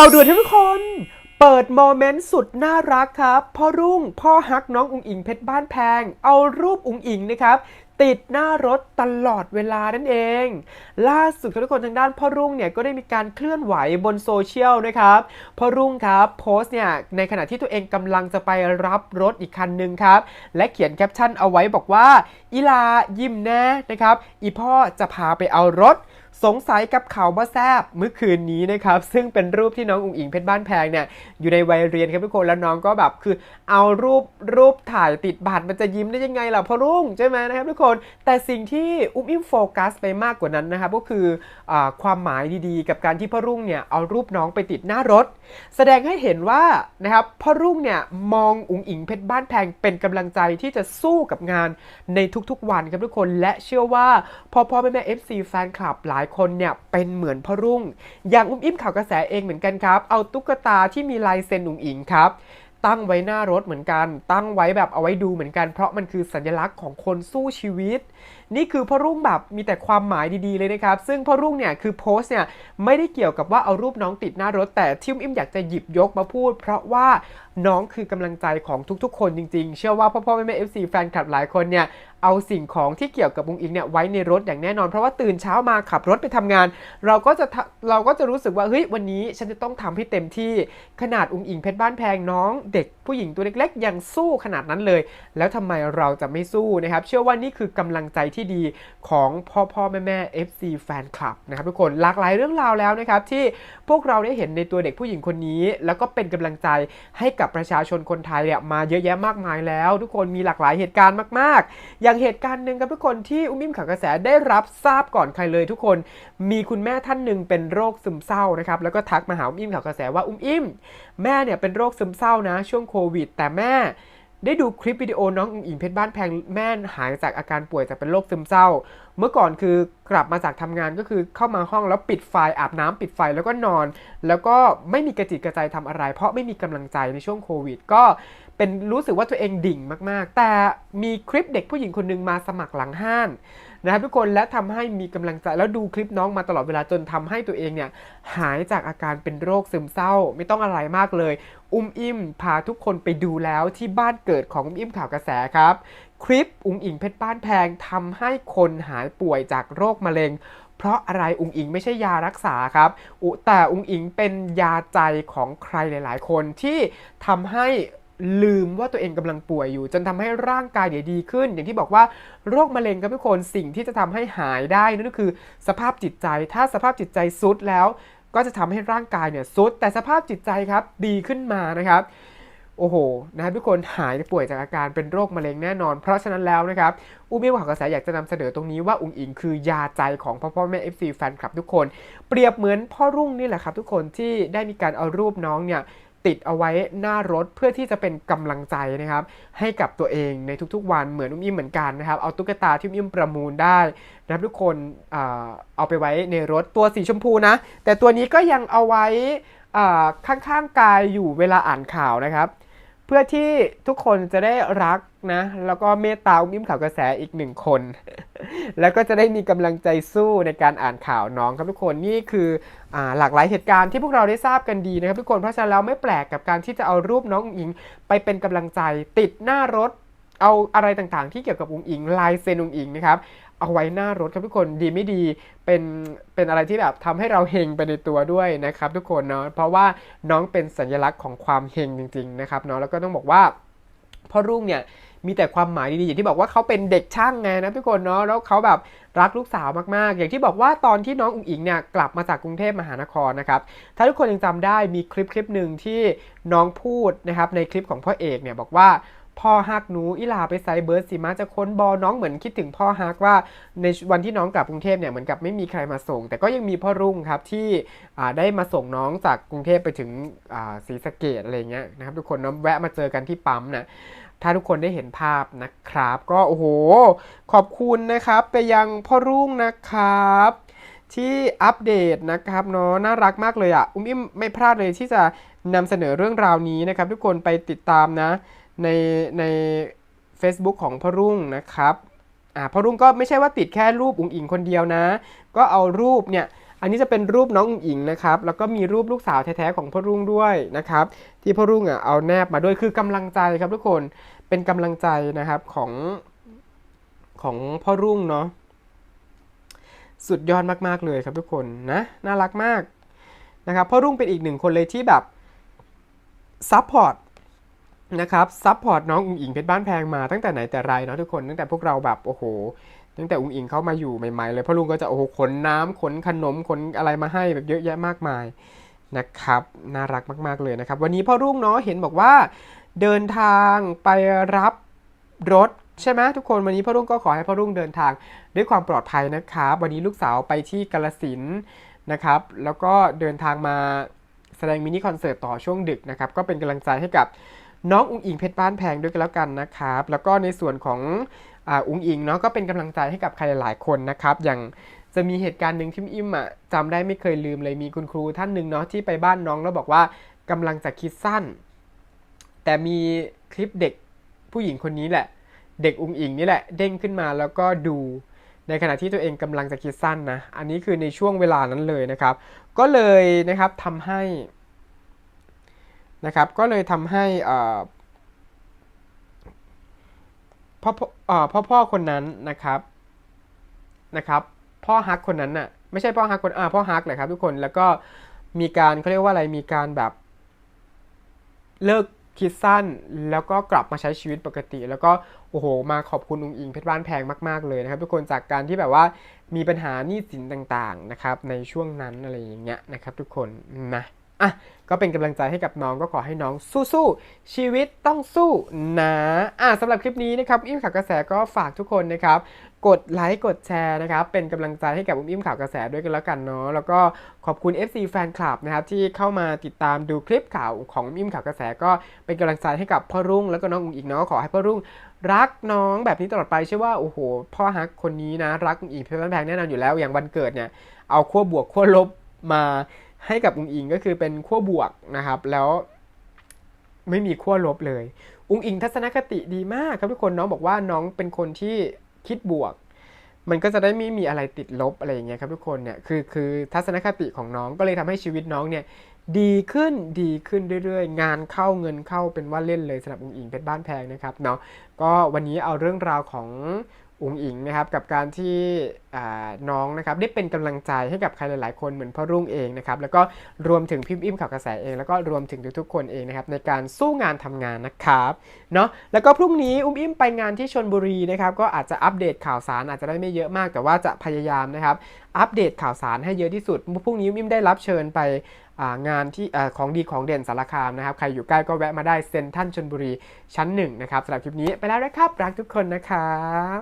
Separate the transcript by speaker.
Speaker 1: าวด่วนทุกคน เปิดโมเมนต์สุดน่ารักครับ พ่อรุ่ง พ่อฮักน้องอุงอิงเพชรบ้านแพง เอารูปอุงอิงนะครับ ติดหน้ารถตลอดเวลานั่นเอง ล่าสุดทุกคนทางด้านพ่อรุ่งเนี่ยก็ได้มีการเคลื่อนไหวบนโซเชียลนะครับ พ่อรุ่งครับโพสต์เนี่ยในขณะที่ตัวเองกำลังจะไปรับรถอีกคันหนึ่งครับ และเขียนแคปชั่นเอาไว้บอกว่าอีลายิ้มแน่นะครับ อีพ่อจะพาไปเอารถ สงสัยกับเขาวว่แซบเมื่อคืนนี้นะครับ ซึ่งเป็นรูปที่น้องอุ๋งอิงเพชรบ้านแพงเนี่ยอยู่ในวัยเรียนครับทุกคนแล้วน้องก็แบบคือ เอารูปรูปถ่ายติดบัตรมันจะยิ้มได้ยังไงล่ะพอรุ่งใช่ไหมนะครับทุกคน แต่สิ่งที่อุ้มอิมโฟกัสไปมากกว่านั้นนะครับก็คืออความหมายดีๆ กับการที่พ่อรุ่งเนี่ยเอารูปน้องไปติดหน้ารถ แสดงให้เห็นว่านะครับพ่อรุ่งเนี่ยมองอุ๋งอิงเพชรบ้านแพงเป็นกำลังใจที่จะสู้กับงานในทุกๆวันครับทุกคนและเชื่อว่าพอพ่อแม่แม่เอฟซีแฟนคลับหลายคนเนี่ยเป็นเหมือนพ่อรุ่ง อย่างอุ้มอิ่มข่าวกระแสเองเหมือนกันครับ เอาตุ๊กตาที่มีลายเซ็นอุ๋งอิงครับตั้งไว้หน้ารถเหมือนกัน ตั้งไว้แบบเอาไว้ดูเหมือนกัน เพราะมันคือสัญลักษณ์ของคนสู้ชีวิต นี่คือพ่อรุ่งแบบมีแต่ความหมายดีๆเลยนะครับ ซึ่งพ่อรุ่งเนี่ยคือโพสต์เนี่ยไม่ได้เกี่ยวกับว่าเอารูปน้องติดหน้ารถ แต่ที่อุ้มอิ่มอยากจะหยิบยกมาพูด เพราะว่าน้องคือกำลังใจของทุกๆ คนจริงๆ เชื่อว่าพ่อพ่อแม่แม่เอฟซีแฟนคลับหลายคนเนี่ย เอาสิ่งของที่เกี่ยวกับอุงอิงเนี่ยไว้ในรถอย่างแน่นอน เพราะว่าตื่นเช้ามาขับรถไปทำงาน เราก็จะเราก็จะรู้สึกว่าเฮ้ยวันนี้ฉันจะต้องทำให้เต็มที่ขนาดอุงอิงเพชรบ้านแพงน้อง เด็กผู้หญิงตัวเล็กๆ ยังสู้ขนาดนั้นเลย แล้วทำไมเราจะไม่สู้นะครับ เชื่อว่านี่คือกำลังใจที่ดีของพ่อพ่อแม่แม่ FC แฟนคลับนะครับทุกคนหลากหลายเรื่องราวแล้วนะครับที่พวกเราได้เห็นในตัวเด็กผู้หญิงคนนี้ แล้วก็เป็นกำลังใจให้กับประชาชนคนไทยเนี่ยมาเยอะแยะมากมายแล้ว ทุกคนมีหลากหลายเหตุการณ์มากๆอย่างเหตุการณ์หนึ่งครับทุกคนที่อุ้มอิ่มข่าวกระแสได้รับทราบก่อนใครเลยทุกคน มีคุณแม่ท่านหนึ่งเป็นโรคซึมเศร้านะครับแล้วก็ทักมาหาอุ้มอิ่มข่าวกระแสว่าอุ้มอิ่มแม่เนี่ยเป็นโรคซึมเศร้านะ ช่วงโควิด แต่แม่ได้ดูคลิปวิดีโอน้องอุ๋งอิงเพชรบ้านแพงแม่หายจากอาการป่วยจากเป็นโรคซึมเศร้า เมื่อก่อนคือ กลับมาจากทำงานก็คือเข้ามาห้องแล้วปิดไฟอาบน้ำปิดไฟแล้วก็นอน แล้วก็ไม่มีกระจิตกระใจทำอะไร เพราะไม่มีกำลังใจในช่วงโควิด ก็เป็นรู้สึกว่าตัวเองดิ่งมาก ๆ แต่มีคลิปเด็กผู้หญิงคนหนึงมาสมัครหลังห้านนะครับทุกคนและทำให้มีกำลังใจแล้วดูคลิปน้องมาตลอดเวลาจนทำให้ตัวเองเนี่ยหายจากอาการเป็นโรคซึมเศร้า ไม่ต้องอะไรมากเลย อุ้มอิ่มพาทุกคนไปดูแล้วที่บ้านเกิดของอุ้มอิ่มข่าวกระแสครับ คลิปอุงอิงเพชรบ้านแพงทำให้คนหายป่วยจากโรคมะเร็ง เพราะอะไรอุงอิงไม่ใช่ยารักษาครับอุแต่อุงอิงเป็นยาใจของใครหลาย ๆ คนที่ทำให้ลืมว่าตัวเองกำลังป่วยอยู่ จนทำให้ร่างกายเนี่ยดีขึ้น อย่างที่บอกว่าโรคมะเร็งครับทุกคนสิ่งที่จะทำให้หายได้นั่นก็คือสภาพจิตใจ ถ้าสภาพจิตใจซุดแล้ว ก็จะทำให้ร่างกายเนี่ยซุดแต่สภาพจิตใจครับดีขึ้นมานะครับ โอ้โหนะครับทุกคนหายป่วยจากอาการเป็นโรคมะเร็งแน่นอน เพราะฉะนั้นแล้วนะครับอุ้มอิ่มข่าวกระแสอยากจะนำเสนอตรงนี้ว่าอุ๋งอิงคือยาใจของพ่อพ่อแม่ FC แฟนคลับทุกคน เปรียบเหมือนพ่อรุ่งนี่แหละครับ ทุกคนที่ได้มีการเอารูปน้องเนี่ยติดเอาไว้หน้ารถเพื่อที่จะเป็นกำลังใจนะครับ ให้กับตัวเองในทุกๆวันเหมือนอุ้มอิ่มเหมือนกันนะครับ เอาตุ๊กตาที่อุ้มอิ่มประมูลได้นะครับทุกคนเอาไปไว้ในรถตัวสีชมพูนะ แต่ตัวนี้ก็ยังเอาไว้ข้างๆกายอยู่เวลาอ่านข่าวนะครับ พื่อที่ทุกคนจะได้รักนะ แล้วก็เมตตาอุ้มอิ่มข่าวกระแสอีกหนึ่งคน แล้วก็จะได้มีกำลังใจสู้ในการอ่านข่าวน้องครับทุกคนนี่คืออหลากหลายเหตุการณ์ที่พวกเราได้ทราบกันดีนะครับทุกคนเพราะฉะนั้นแล้วไม่แปลกกับการที่จะเอารูปน้องอุ๋งอิง ไปเป็นกำลังใจติดหน้ารถ เอาอะไรต่างๆ ที่เกี่ยวกับอุ๋งอิงลายเซ็นอุ๋งอิงนะครับเอาไว้หน้ารถครับทุกคนดีไม่ดีเป็นเป็นอะไรที่แบบทำให้เราเฮงไปในตัวด้วยนะครับทุกคนเนาะเพราะว่าน้องเป็นสัญลักษณ์ของความเฮงจริงๆนะครับเนาะแล้วก็ต้องบอกว่าพ่อรุ่งเนี่ยมีแต่ความหมายดีๆอย่างที่บอกว่าเขาเป็นเด็กช่างไงนะทุกคนเนาะแล้วเขาแบบรักลูกสาวมากๆ อย่างที่บอกว่าตอนที่น้องอุ๋งอิงเนี่ยกลับมาจากกรุงเทพมหานครนะครับถ้าทุกคนยังจำได้มีคลิปคลิปหนึ่งที่น้องพูดนะครับในคลิปของพ่อเอกเนี่ยบอกว่า พ่อฮักหนูอีหลาไปไซเบิร์ดสิมาจะค้นบอน้องเหมือนคิดถึงพ่อฮักว่าในวันที่น้องกลับกรุงเทพเนี่ยเหมือนกับไม่มีใครมาส่ง แต่ก็ยังมีพ่อรุ่งครับที่ได้มาส่งน้องจากกรุงเทพไปถึงศรีสะเกดอะไรเงี้ยนะครับทุกคนเนาะแวะมาเจอกันที่ปั๊มนะถ้าทุกคนได้เห็นภาพนะครับ ก็โอ้โห ขอบคุณนะครับไปยังพ่อรุ่งนะครับที่อัปเดตนะครับเนาะน่ารักมากเลยอะ อุ้มอิ่มไม่พลาดเลยที่จะนำเสนอเรื่องราวนี้นะครับ ทุกคนไปติดตามนะ ในใน Facebook ของพ่อรุ่งนะครับอ่าพ่อรุ่งก็ไม่ใช่ว่าติดแค่รูปอุ๋งอิงคนเดียวนะ ก็เอารูปเนี่ยอันนี้จะเป็นรูปน้องอุ๋งอิงนะครับแล้วก็มีรูปลูกสาวแท้ๆของพ่อรุ่งด้วยนะครับ ที่พ่อรุ่งอะเอาแนบมาด้วยคือกำลังใจครับทุกคนเป็นกำลังใจนะครับของของพ่อรุ่งเนาะสุดยอดมากๆเลยครับทุกคนนะน่ารักมากนะครับพ่อรุ่งเป็นอีกหนึ่งคนเลยที่แบบซัพพอร์ต นะครับซัพพอร์ตน้องอุ๋งอิงเพชรบ้านแพงมาตั้งแต่ไหนแต่ไรเนาะทุกคนตั้งแต่พวกเราแบบโอ้โห ตั้งแต่อุ๋งอิงเข้ามาอยู่ใหม่ๆเลยพ่อลุงก็จะโอ้โหขนน้ำขนขนมขนอะไรมาให้แบบเยอะแยะมากมายนะครับน่ารักมากๆเลยนะครับ วันนี้พ่อรุ่งเนาะเห็นบอกว่าเดินทางไปรับรถใช่ไหมทุกคนวันนี้พ่อรุ่งก็ขอให้พ่อรุ่งเดินทางด้วยความปลอดภัยนะครับวันนี้ลูกสาวไปที่กาลสินนะครับแล้วก็เดินทางมาแสดงมินิคอนเสิร์ตต่อช่วงดึกนะครับก็เป็นกำลังใจให้กับ น้องอุ๋งอิงเพชรบ้านแพงด้วยกันแล้วกันนะครับ แล้วก็ในส่วนของอ่าอุ๋งอิงเนาะก็เป็นกำลังใจให้กับใครหลายๆคนนะครับ อย่างจะมีเหตุการณ์หนึ่งที่อิมอะจำได้ไม่เคยลืมเลยมีคุณครูท่านหนึ่งเนาะที่ไปบ้านน้องแล้วบอกว่ากำลังจะคิดสั้น แต่มีคลิปเด็กผู้หญิงคนนี้แหละ เด็กอุ๋งอิงนี่แหละเด้งขึ้นมาแล้วก็ดูในขณะที่ตัวเองกำลังจะคิดสั้นนะ อันนี้คือในช่วงเวลานั้นเลยนะครับ ก็เลยนะครับทำให้ นะครับ ก็เลยทำให้อ่าพ่อพ่อเอ่อพ่อพ่อคนนั้นนะครับนะครับพ่อฮักคนนั้นน่ะไม่ใช่พ่อฮักคนอ่าพ่อฮักแหละครับทุกคนแล้วก็มีการเขาเรียกว่าอะไรมีการแบบ เลิกคิดสั้นแล้วก็กลับมาใช้ชีวิตปกติ แล้วก็โอ้โห มาขอบคุณอุงอิงเพชรบ้านแพงมากๆเลยนะครับ ทุกคนจากการที่แบบว่ามีปัญหาหนี้สินต่างๆนะครับในช่วงนั้นอะไรอย่างเงี้ยนะครับ ทุกคนนะ อะก็เป็นกำลังใจให้กับน้องก็ขอให้น้องสู้ๆชีวิตต้องสู้นะอะสำหรับคลิปนี้นะครับอิ่มข่าวกระแสก็ฝากทุกคนนะครับกดไลค์กดแชร์นะครับเป็นกำลังใจให้กับอุ้มอิ่มข่าวกระแสด้วยกันแล้วกันเนาะแล้วก็ขอบคุณ FC แฟนคลับนะครับที่เข้ามาติดตามดูคลิปข่าวของอุ้มอิ่มข่าวกระแส ก็เป็นกำลังใจให้กับพ่อรุ่งแล้วก็น้องอุ๋งอิงเนาะขอให้พ่อรุ่งรักน้องแบบนี้ตลอดไปเชื่อว่าโอ้โหพ่อฮักคนนี้นะรักอุ๋งอิงเพชรบ้านแพงแน่นอนอยู่แล้วอย่างวันเกิดเนี่ยเอาขั้วบวกขั้วลบมา ให้กับอุงอิงก็คือเป็นขั้วบวกนะครับ แล้วไม่มีขั้วลบเลย อุงอิงทัศนคติดีมากครับทุกคนน้องบอกว่าน้องเป็นคนที่คิดบวก มันก็จะได้ไม่มีอะไรติดลบอะไรอย่างเงี้ยครับทุกคนเนี่ยคือคือทัศนคติของน้องก็เลยทำให้ชีวิตน้องเนี่ยดีขึ้นดีขึ้นเรื่อยๆ งานเข้าเงินเข้าเป็นว่าเล่นเลยสำหรับอุงอิงเพชรบ้านแพงนะครับเนาะก็วันนี้เอาเรื่องราวของ อุ๋งอิงนะครับกับการที่น้องนะครับได้เป็นกำลังใจให้กับใครหลาย ๆ คนเหมือนพ่อรุ่งเองนะครับแล้วก็รวมถึงพิมพ์อิ่มข่าวกระแสเอง แล้วก็รวมถึงทุกๆคนเองนะครับในการสู้งานทำงานนะครับเนาะแล้วก็พรุ่งนี้อุ้มอิ่มไปงานที่ชนบุรีนะครับก็อาจจะอัปเดตข่าวสารอาจจะได้ไม่เยอะมาก แต่ว่าจะพยายามนะครับอัปเดตข่าวสารให้เยอะที่สุดพรุ่งนี้อุ้มอิ่มได้รับเชิญไปงานที่ของดีของเด่นสารคามนะครับใครอยู่ใกล้ก็แวะมาได้เซ็นทรัลชนบุรีชั้นหนึ่งนะครับสำหรับคลิปนี้ไปแล้วนะครับรักทุกคนนะครับ